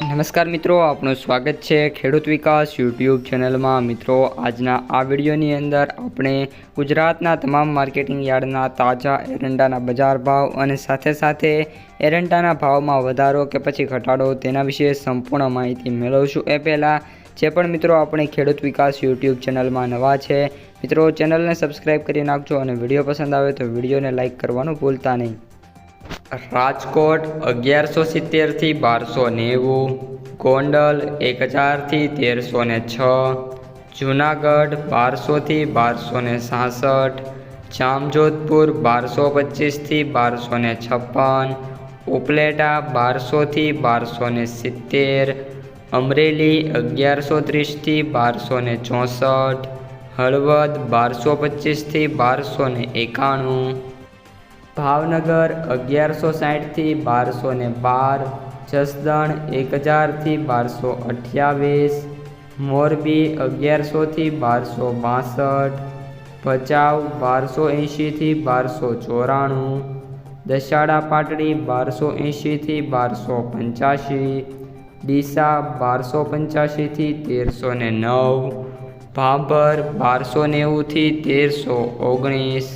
નમસ્કાર મિત્રો, આપનું સ્વાગત છે ખેડૂત વિકાસ યુટ્યુબ ચેનલમાં. મિત્રો, આજના આ વિડીયોની અંદર આપણે ગુજરાતના તમામ માર્કેટિંગ યાર્ડના તાજા એરંડાના બજાર ભાવ અને સાથે સાથે એરંડાના ભાવમાં વધારો કે પછી ઘટાડો તેના વિશે સંપૂર્ણ માહિતી મેળવશું. એ પહેલાં, જે પણ મિત્રો આપણે ખેડૂત વિકાસ યુટ્યુબ ચેનલમાં નવા છે, મિત્રો, ચેનલને સબસ્ક્રાઈબ કરી નાખજો અને વીડિયો પસંદ આવે તો વિડીયોને લાઇક કરવાનું ભૂલતા નહીં. રાજકોટ અગિયારસો સિત્તેરથી બારસો નેવું, ગોંડલ એક હજારથી તેરસો ને છ, જુનાગઢ બારસોથી બારસો ને સાસઠ, જામજોધપુર બારસો પચીસથી બારસો ને છપ્પન, ઉપલેટા બારસોથી બારસો ને સિત્તેર, અમરેલી અગિયારસો ત્રીસથી બારસો ને ચોસઠ, હળવદ બારસો પચીસથી બારસો ને એકાણું ભાવનગર અગિયારસો સાઠથી બારસો ને બાર, જસદણ એક હજારથી બારસો અઠ્યાવીસ, મોરબી અગિયારસોથી બારસો બાસઠ, ભચાઉ બારસો એંશીથી બારસો ચોરાણું દશાડા પાટડી બારસો એંશીથી બારસો પંચ્યાસી, ડીસા બારસો પંચ્યાસીથી તેરસો ને નવ, ભાભર બારસો નેવુંથી તેરસો ઓગણીસ.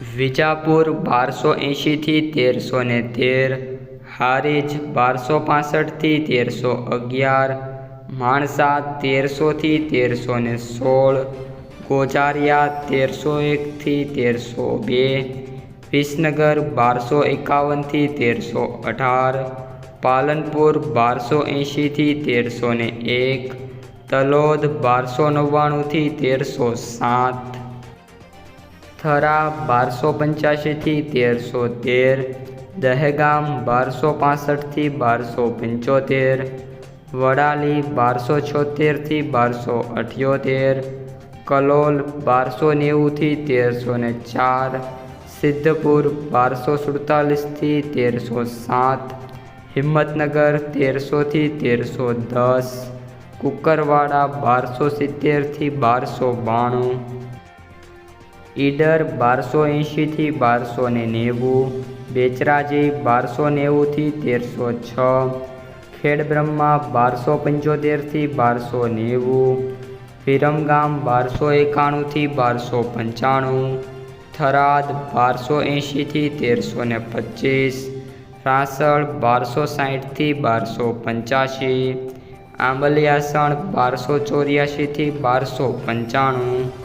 વિજાપુર બારસો એંશીથી તેરસો ને તેર, હારીજ બારસો પાસઠથી તેરસો અગિયાર, માણસા તેરસોથી તેરસો ને સોળ, ગોજારિયા તેરસો એકથી તેરસો બે, વિસનગર બારસો એકાવનથી તેરસો અઢાર, પાલનપુર બારસો એંશીથી તેરસો ને એક, તલોદ બારસો નવ્વાણુંથી તેરસો સાત થરા બારસો પંચ્યાસીથી તેરસો તેર, દહેગામ બારસો પાસઠથી બારસો પંચોતેર, વડાલી બારસો છોતેરથી બારસો અઠ્યોતેર, કલોલ બારસો નેવુંથી તેરસો ને ચાર, સિદ્ધપુર બારસો સુડતાલીસથી તેરસો સાત, હિંમતનગર તેરસોથી તેરસો દસ, કુકરવાડા બારસો સિત્તેરથી બારસો બાણું ઈડર બારસો એંશીથી બારસો ને નેવું, બેચરાજી બારસો નેવુંથી તેરસો છ, ખેડબ્રહ્મા બારસો પંચોતેરથી બારસો નેવું, વિરમગામ બારસો એકાણુંથી બારસો પંચાણું, થરાદ બારસો એંશીથી તેરસો ને પચીસ, રાસળ બારસો સાઠથી બારસો પંચ્યાસી, આંબલિયાસણ બારસો ચોર્યાસીથી બારસો પંચાણું